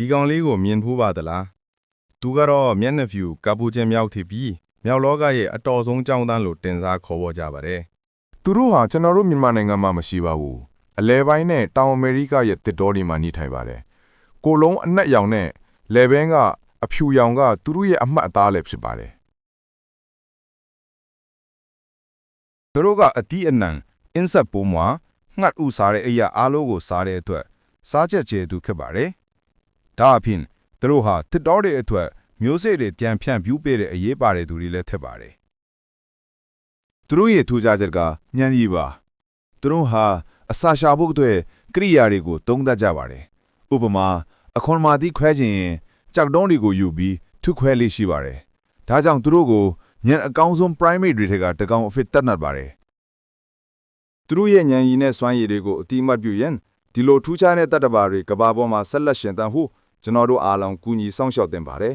ဒီကောင်လေးကိုမြင်ဖူးပါသလားသူကတော့မျက်နှာဖြူကပူချင်းမြောက်ထီပြီးမြောက်လောကရဲ့အတော်ဆုံးကြောင်းတန်းလို့တင်စားခေါ်ပေါ်ကြပါတယ်သူတို့ဟာကျွန်တော်တို့မြန်မာနိုင်ငံမှာမရှိပါဘူးအလဲပိုင်းနဲ့တောင်အမေရိကရဲ့တစ်တော်တွေမှာနေထိုင်ပါတယ်ကိုလုံးအနက်ရောင်နဲ့လေဘင်းကအဖြူရောင်ကသူတို့ရဲ့အမှတ်အသားလည်းဖြစ်ပါတယ်သူတို့ကအတီးအနံအင်းဆက်ပိုးမွာငှတ်ဥစားတဲ့အရာအားလုံးကိုစားတဲ့အတွက်စားချက်ချေသူဖြစ်ပါတယ် ဒါအပြင်သူတို့ဟာတစ်တော်တွေအတွက်မျိုးစေ့တွေပြန်ဖြန့်ပြူးပေးတဲ့အရေးပါတဲ့သူတွေလည်းဖြစ်ပါတယ်သူတို့ရဲ့ထူးခြားချက်ကညံကြီးပါသူတို့ဟာအစာရှာဖို့အတွက်ကိရိယာတွေကိုတုံးတတ်ကြပါတယ်ဥပမာအခွန်မာတိခွဲခြင်းရင်ကြောက်တုံးတွေကိုယူပြီးထုခွဲလေးရှိပါတယ်ဒါကြောင့်သူတို့ကိုညံအကောင်းဆုံး primate တွေထက်ကတကောင်အဖြစ်တတ်မှတ်ပါတယ်သူတို့ရဲ့ဉာဏ်ရည်နဲ့စွမ်းရည်တွေကိုအတိအမှတ်ပြုရင်ဒီလိုထူးခြားတဲ့တတ္တဘာတွေကဘာပေါ်မှာဆက်လက်ရှင်သန်ဖို့ ကျွန်တော်တို့အားလုံးကူညီဆောင်ရှောက်တင်ပါတယ်